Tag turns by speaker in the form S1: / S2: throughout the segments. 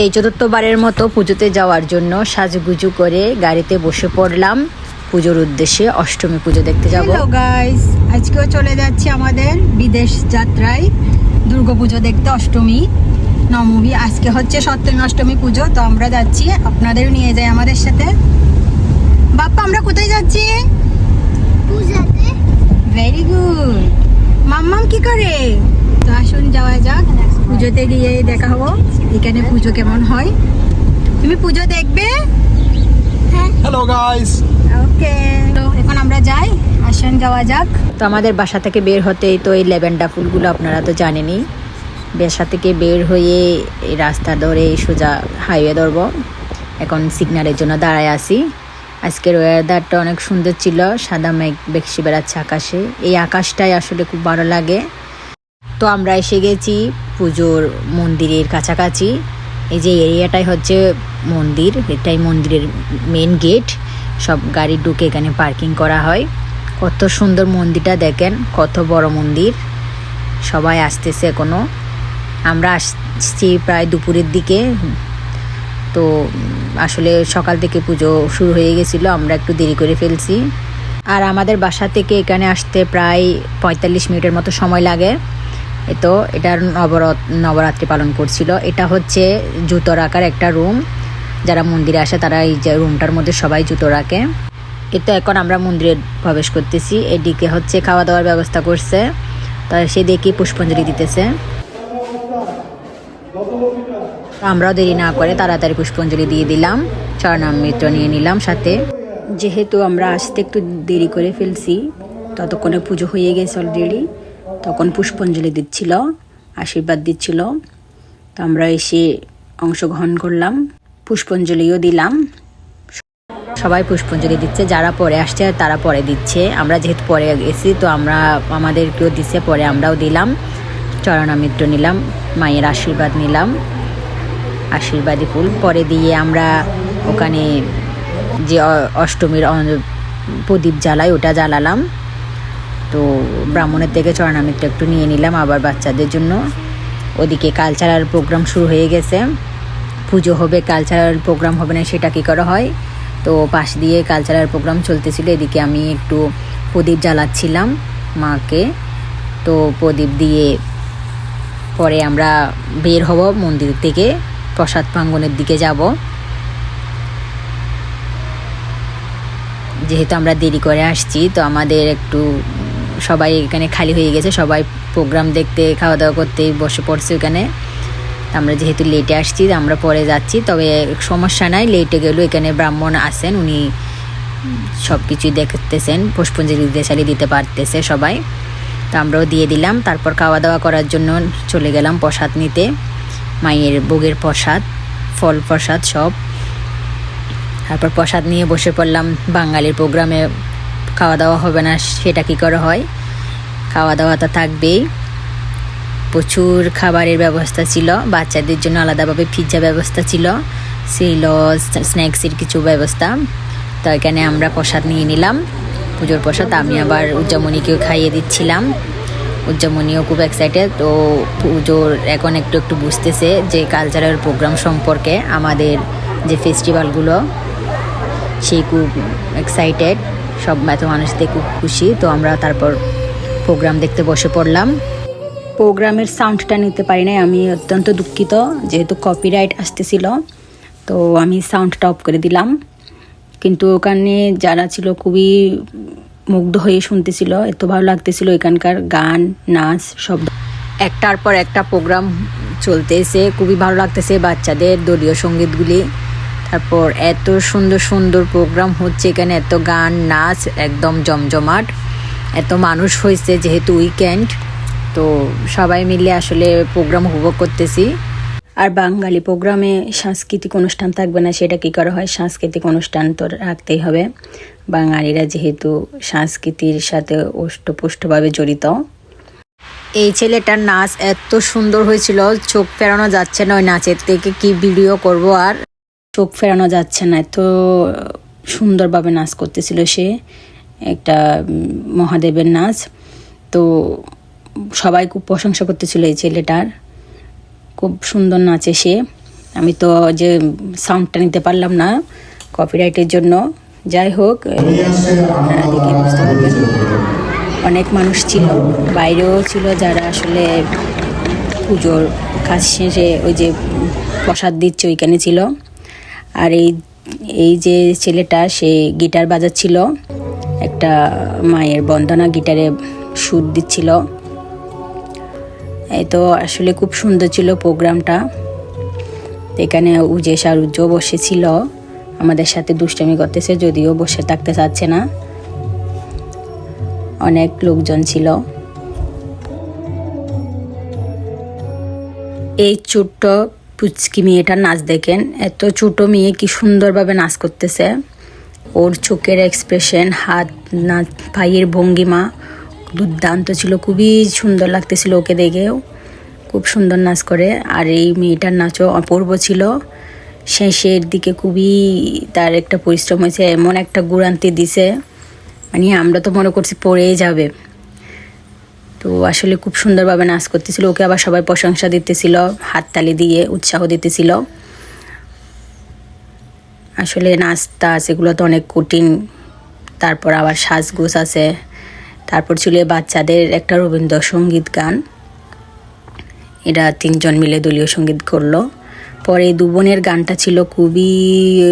S1: এই চতুর্থবারের মতো পুজোতে যাওয়ার জন্য সাজুগুজু করে গাড়িতে বসে পড়লাম। পুজোর উদ্দেশ্যে অষ্টমী পুজো দেখতে যাব।
S2: গাইস আজকেও চলে যাচ্ছি আমাদের বিদেশ যাত্রায়। দুর্গাপুজো দেখতে অষ্টমী নবমী। আজকে হচ্ছে সপ্তমী অষ্টমী পুজো তো আমরা যাচ্ছি। আপনাদের নিয়ে যাই আমাদের সাথে। বাপ্পা আমরা কোথায় যাচ্ছি?
S3: পূজাতে।
S2: ভেরি গুড মাম্মাম কি করে? আসুন যাওয়া যাক। পুজোতে গিয়ে দেখা হব। এখানে পুজো কেমন হয়? তুমি পুজো দেখবে?
S4: Hello guys!
S2: ওকে তো এখন আমরা যাই। আসুন যাওয়া যাক।
S1: তো আমাদের বাসা থেকে বের হতেই তো এই ল্যাভেন্ডার ফুলগুলো আপনারা তো জানেনই। বাসা থেকে বের হয়ে এই রাস্তা ধরে সোজা হাইওয়ে ধরব। এখন সিগন্যালের জন্য দাঁড়ায় আছি। আজকের ওয়েদারটা অনেক সুন্দর ছিল। সাদা মেঘ বেশি বেড়াচ্ছে আকাশে। এই আকাশটাই আসলে খুব ভালো লাগে। তো আমরা এসে গেছি পুজোর মন্দিরের কাছাকাছি। এই যে এরিয়াটাই হচ্ছে মন্দির, এটাই মন্দিরের মেন গেট সব গাড়ি ঢুকে এখানে পার্কিং করা হয়। কত সুন্দর মন্দিরটা দেখেন, কত বড় মন্দির। সবাই আসতেছে এখনও। আমরা আসছি প্রায় দুপুরের দিকে। তো আসলে সকাল থেকে পুজো শুরু হয়ে গেছিল, আমরা একটু দেরি করে ফেলছি। আর আমাদের বাসা থেকে এখানে আসতে প্রায় পঁয়তাল্লিশ মিনিটের মতো সময় লাগে। তো এটার নবরত, নবরাত্রি পালন করছিল। এটা হচ্ছে জুতো রাখার একটা রুম। যারা মন্দিরে আসে, তারা এই যে রুমটার মধ্যে সবাই জুতো রাখে। এ তো এখন আমরা মন্দিরে প্রবেশ করতেছি। এদিকে হচ্ছে খাওয়া দাওয়ার ব্যবস্থা করছে। তা সে দেখি পুষ্পাঞ্জলি দিতেছে। আমরাও দেরি না করে তাড়াতাড়ি পুষ্পাঞ্জলি দিয়ে দিলাম। চরণামৃত নিয়ে নিলাম সাথে। যেহেতু আমরা আসতে একটু দেরি করে ফেলছি, ততক্ষণে পুজো হয়ে গেছে অলরেডি তখন পুষ্পাঞ্জলি দিচ্ছিল, আশীর্বাদ দিচ্ছিল। তো আমরা এসে অংশগ্রহণ করলাম, পুষ্পাঞ্জলিও দিলাম। সবাই পুষ্পাঞ্জলি দিচ্ছে, যারা পরে আসছে তারা পরে দিচ্ছে। আমরা যেহেতু পরে গেছি, তো আমরা আমাদেরকেও দিচ্ছে, পরে আমরাও দিলাম। চরণামিত্র নিলাম, মায়ের আশীর্বাদ নিলাম, আশীর্বাদী ফুল। পরে দিয়ে আমরা ওখানে যে অষ্টমীর প্রদীপ জ্বালাই, ওটা জ্বালালাম। তো ব্রাহ্মণের থেকে চরণামিত্র একটু নিয়ে নিলাম আবার বাচ্চাদের জন্য। ওদিকে কালচারাল প্রোগ্রাম শুরু হয়ে গেছে। পুজো হবে, কালচারাল প্রোগ্রাম হবে না, সেটা কী করা হয়? তো পাশ দিয়ে কালচারাল প্রোগ্রাম চলতেছিল, এদিকে আমি একটু প্রদীপ জ্বালাচ্ছিলাম মাকে। তো প্রদীপ দিয়ে পরে আমরা বের হব মন্দির থেকে, প্রসাদ প্রাঙ্গনের দিকে যাব। যেহেতু আমরা দেরি করে আসছি, তো আমাদের একটু সবাই এখানে খালি হয়ে গেছে, সবাই প্রোগ্রাম দেখতে খাওয়া দাওয়া করতে বসে পড়ছে ওখানে। আমরা যেহেতু লেটে আসছি আমরা পরে যাচ্ছি। তবে সমস্যা নাই লেটে গেলেও এখানে ব্রাহ্মণ আছেন, উনি সব কিছুই দেখতেছেন, পুষ্পঞ্জলি দেশালি দিতে পারতেছে সবাই। তো আমরাও দিয়ে দিলাম, তারপর খাওয়া দাওয়া করার জন্য চলে গেলাম প্রসাদ নিতে। মায়ের ভোগের প্রসাদ, ফল প্রসাদ সব। তারপর প্রসাদ নিয়ে বসে পড়লাম বাঙালির প্রোগ্রামে খাওয়া দাওয়া হবে না, সেটা কী করে হয়? খাওয়া দাওয়া তো থাকবেই। প্রচুর খাবারের ব্যবস্থা ছিল, বাচ্চাদের জন্য আলাদাভাবে পিৎজা ব্যবস্থা ছিল ছিল স্ন্যাক্সের কিছু ব্যবস্থা। তো এখানে আমরা প্রসাদ নিয়ে নিলাম, পুজোর প্রসাদ আমি আবার উজ্জামণিকেও খাইয়ে দিচ্ছিলাম। উজ্জামণিও খুব এক্সাইটেড তো পুজোর এখন একটু একটু বুঝতেছে যে কালচারাল প্রোগ্রাম সম্পর্কে আমাদের যে ফেস্টিভ্যালগুলো সেই খুব এক্সাইটেড সব এত মানুষদের খুব খুশি, তো আমরা তারপর প্রোগ্রাম দেখতে বসে পড়লাম। প্রোগ্রামের সাউন্ডটা নিতে পারি নাই, আমি অত্যন্ত দুঃখিত, যেহেতু কপিরাইট আসতেছিল, তো আমি সাউন্ডটা অফ করে দিলাম। কিন্তু ওখানে যারা ছিল খুবই মুগ্ধ হয়ে শুনতেছিল, এত ভালো লাগতেছিল এখানকার গান, নাচ, সব। একটার পর একটা প্রোগ্রাম চলতেছে, খুবই ভালো লাগতেছে বাচ্চাদের দলীয় সঙ্গীতগুলি। তারপর এত সুন্দর সুন্দর প্রোগ্রাম হচ্ছে এখানে এত গান নাচ একদম জমজমাট। এত মানুষ হয়েছে যেহেতু উইকেন্ড তো সবাই মিলে আসলে প্রোগ্রাম উপভোগ করতেছি। আর বাঙালি প্রোগ্রামে সাংস্কৃতিক অনুষ্ঠান থাকবে না সেটা কী করা হয়? সাংস্কৃতিক অনুষ্ঠান তো রাখতেই হবে। বাঙালিরা যেহেতু সংস্কৃতির সাথে ওষ্ঠপুষ্টভাবে জড়িত। এই ছেলেটার নাচ এত সুন্দর হয়েছিল চোখ ফেরানো যাচ্ছে না ওই নাচের থেকে কি ভিডিও করব আর? চোখ ফেরানো যাচ্ছে না, এত সুন্দরভাবে নাচ করতেছিল সে, একটা মহাদেবের নাচ। তো সবাই খুব প্রশংসা করতেছিল এই ছেলেটার। খুব সুন্দর নাচে সে।
S5: আমি তো যে সাউন্ডটা নিতে পারলাম না কপিরাইটের জন্য। যাই হোক পারবেন। অনেক মানুষ ছিল, বাইরেও ছিল যারা আসলে পুজোর কাজ শেষে ওই যে প্রসাদ দিচ্ছে ওইখানে ছিল। আর এই এই যে ছেলেটা, সে গিটার বাজাচ্ছিল। একটা মায়ের বন্দনা গিটারে সুর দিচ্ছিল। এই তো আসলে খুব সুন্দর ছিল প্রোগ্রামটা। এখানে উজেশ আর উজ্জ্ব বসেছিল। আমাদের সাথে দুষ্টামি করতেছে, যদিও বসে থাকতে চাচ্ছে না। অনেক লোকজন ছিল। এই ছোট্ট পুচকি মেয়েটার নাচ দেখেন। এত ছোট মেয়ে কি সুন্দরভাবে নাচ করতেছে। ওর চোখের এক্সপ্রেশন হাত নাচ পায়ের ভঙ্গিমা দুর্দান্ত ছিল, খুবই সুন্দর লাগতেছিল ওকে দেখেও। খুব সুন্দর নাচ করে। আর এই মেয়েটার নাচও অপূর্ব ছিল। শেষের দিকে খুবই তার একটা পরিশ্রম হয়েছে, এমন একটা গুড়ান্তি দিছে। মানে আমরা তো মনে করছি পড়েই যাবে। তো আসলে খুব সুন্দরভাবে নাচ করতেছিল। ওকে আবার সবাই প্রশংসা দিতেছিল হাততালি দিয়ে উৎসাহ দিতেছিল। আসলে নাচটা সেগুলো তো অনেক কঠিন। তারপর আবার সাজগোজ আছে। তারপর ছিল বাচ্চাদের একটা রবীন্দ্রসঙ্গীত গান। এরা তিনজন মিলে দলীয় সংগীত করল। পরে দু বোনের গানটা ছিল খুবই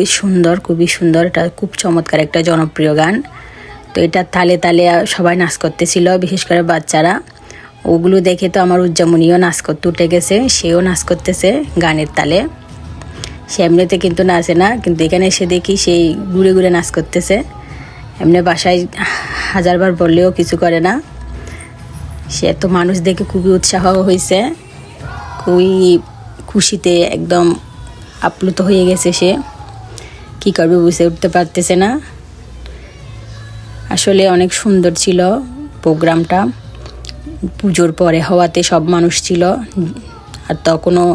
S5: সুন্দর খুবই সুন্দর। এটা খুব চমৎকার একটা জনপ্রিয় গান। তো এটা তালে তালে সবাই নাচ করতেছিল, বিশেষ করে বাচ্চারা। ওগুলো দেখে তো আমার উজ্জামনিও নাচ করতে উঠে গেছে, সেও নাচ করতেছে গানের তালে। সে এমনিতে কিন্তু নাচে না, কিন্তু এখানে এসে দেখি সেই ঘুরে ঘুরে নাচ করতেছে। এমনি বাসায় হাজারবার বললেও কিছু করে না। সে তো মানুষ দেখে খুবই উৎসাহ হয়েছে, খুবই খুশিতে একদম আপ্লুত হয়ে গেছে সে। কী করবে বুঝে উঠতে পারতেছে না। আসলে অনেক সুন্দর ছিল প্রোগ্রামটা। পুজোর পরে হওয়াতে সব মানুষ ছিল। আর তখনও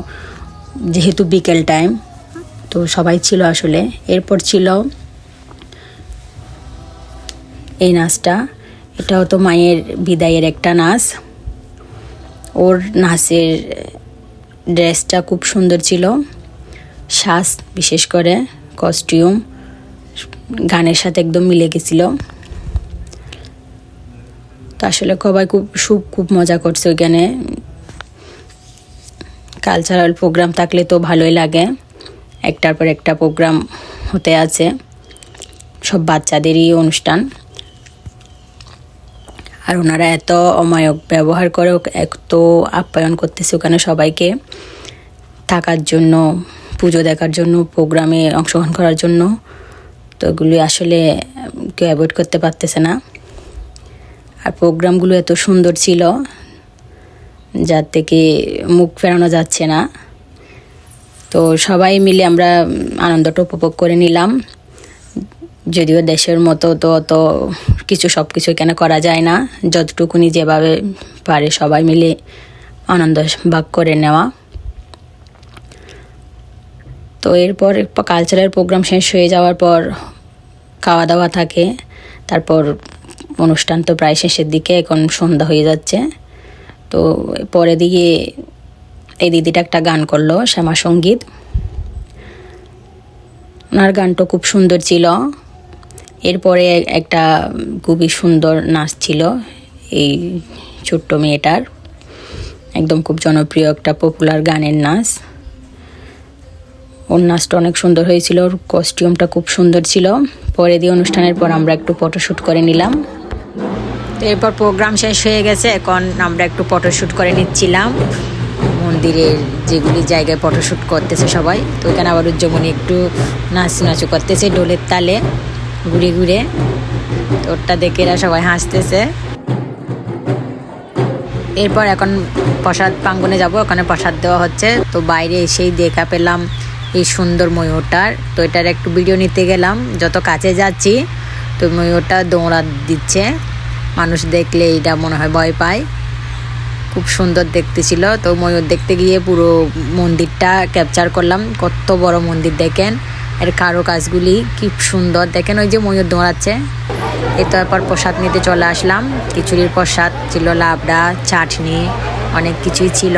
S5: যেহেতু বিকেল টাইম, তো সবাই ছিল আসলে। এরপর ছিল এই নাচটা। এটাও তো মায়ের বিদায়ের একটা নাচ। ওর নাচের ড্রেসটা খুব সুন্দর ছিল। শ্বাস বিশেষ করে, কস্টিউম, গানের সাথে একদম মিলে গেছিল। আসলে সবাই খুব খুব খুব মজা করছে ওইখানে। কালচারাল প্রোগ্রাম থাকলে তো ভালোই লাগে। একটার পর একটা প্রোগ্রাম হতে আছে। সব বাচ্চাদেরই অনুষ্ঠান। আর ওনারা এত অমায়ক ব্যবহার করে, এত আপ্যায়ন করতেছে ওখানে সবাইকে। থাকার জন্য, পুজো দেখার জন্য প্রোগ্রামে অংশগ্রহণ করার জন্য। তো এগুলি আসলে কেউ অ্যাভয়েড করতে পারতেছে না। আর প্রোগ্রামগুলো এত সুন্দর ছিল, যার থেকে মুখ ফেরানো যাচ্ছে না। তো সবাই মিলে আমরা আনন্দটা উপভোগ করে নিলাম। যদিও দেশের মতো তো অত কিছু সব কিছু এখানে করা যায় না। যতটুকুনি যেভাবে পারে সবাই মিলে আনন্দ ভাগ করে নেওয়া। তো এরপর কালচারাল প্রোগ্রাম শেষ হয়ে যাওয়ার পর খাওয়া দাওয়া থাকে। তারপর অনুষ্ঠান তো প্রায় শেষের দিকে, এখন সন্ধ্যা হয়ে যাচ্ছে। তো পরে দিকে এই দিদিটা একটা গান করল, শ্যামা সংগীত। ওনার গানটা খুব সুন্দর ছিল। এরপরে একটা খুবই সুন্দর নাচ ছিল এই ছোট্ট মেয়েটার। একদম খুব জনপ্রিয় একটা পপুলার গানের নাচ। ওর নাচটা অনেক সুন্দর হয়েছিল, ওর কস্টিউমটা খুব সুন্দর ছিল। পরে দিয়ে অনুষ্ঠানের পর আমরা একটু ফটোশ্যুট করে নিলাম। তো এরপর প্রোগ্রাম শেষ হয়ে গেছে। এখন আমরা একটু ফটোশ্যুট করে নিচ্ছিলাম। মন্দিরের যেগুলি জায়গায় ফটোশ্যুট করতেছে সবাই। তো ওইখানে আবার উজ্জমনি একটু নাচ নাচু করতেছে ডোলের তালে, ঘুরে ঘুরে। তো ওরটা দেখে এরা সবাই হাসতেছে। এরপর এখন প্রসাদ প্রাঙ্গনে যাব। ওখানে প্রসাদ দেওয়া হচ্ছে। তো বাইরে এসেই দেখা পেলাম এই সুন্দর ময়ূরটার। তো এটার একটু ভিডিও নিতে গেলাম। যত কাছে যাচ্ছি, তো ময়ূরটা দৌড়া দিচ্ছে। মানুষ দেখলে এটা মনে হয় ভয় পায়। খুব সুন্দর দেখতে ছিল। তো ময়ূর দেখতে গিয়ে পুরো মন্দিরটা ক্যাপচার করলাম। কত বড় মন্দির দেখেন। এর কারও কাজগুলি কি সুন্দর। দেখেন ওই যে ময়ূর দৌড়াচ্ছে। এই তারপর প্রসাদ নিতে চলে আসলাম। খিচুড়ির প্রসাদ ছিল, লাবড়া, চাটনি, অনেক কিছুই ছিল।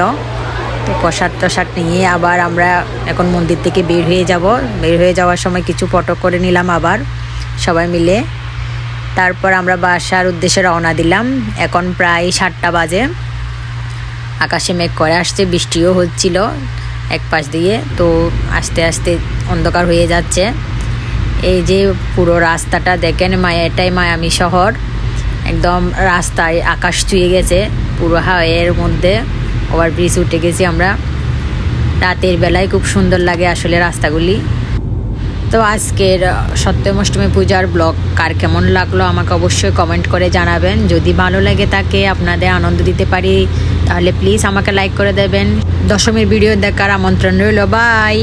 S1: তো প্রসাদ টসাদ নিয়ে আবার আমরা এখন মন্দির থেকে বের হয়ে যাব। বের হয়ে যাওয়ার সময় কিছু ফটো করে নিলাম আবার। সবাই মিলে তারপর আমরা বাসার উদ্দেশ্যে রওনা দিলাম। এখন প্রায় সাতটা বাজে। আকাশে মেঘ করে আসছে, বৃষ্টিও হচ্ছিল এক পাশ দিয়ে, তো আস্তে আস্তে অন্ধকার হয়ে যাচ্ছে। এই যে পুরো রাস্তাটা দেখেন, মায়া, এটাই মায়ামি শহর। একদম রাস্তায় আকাশ ছুঁয়ে গেছে, পুরো হাওয়ের মধ্যে ওভারব্রিজ উঠে গেছি আমরা। রাতের বেলায় খুব সুন্দর লাগে আসলে রাস্তাগুলি। তো আজকের সত্যম অষ্টমী পূজার ব্লগ কার কেমন লাগল আমাকে অবশ্যই কমেন্ট করে জানাবেন। যদি ভালো লাগে তাকে আপনাদের আনন্দ দিতে পারি, তাহলে প্লিজ আমাকে লাইক করে দেবেন। দশমীর ভিডিও দেখার আমন্ত্রণ রইল বাই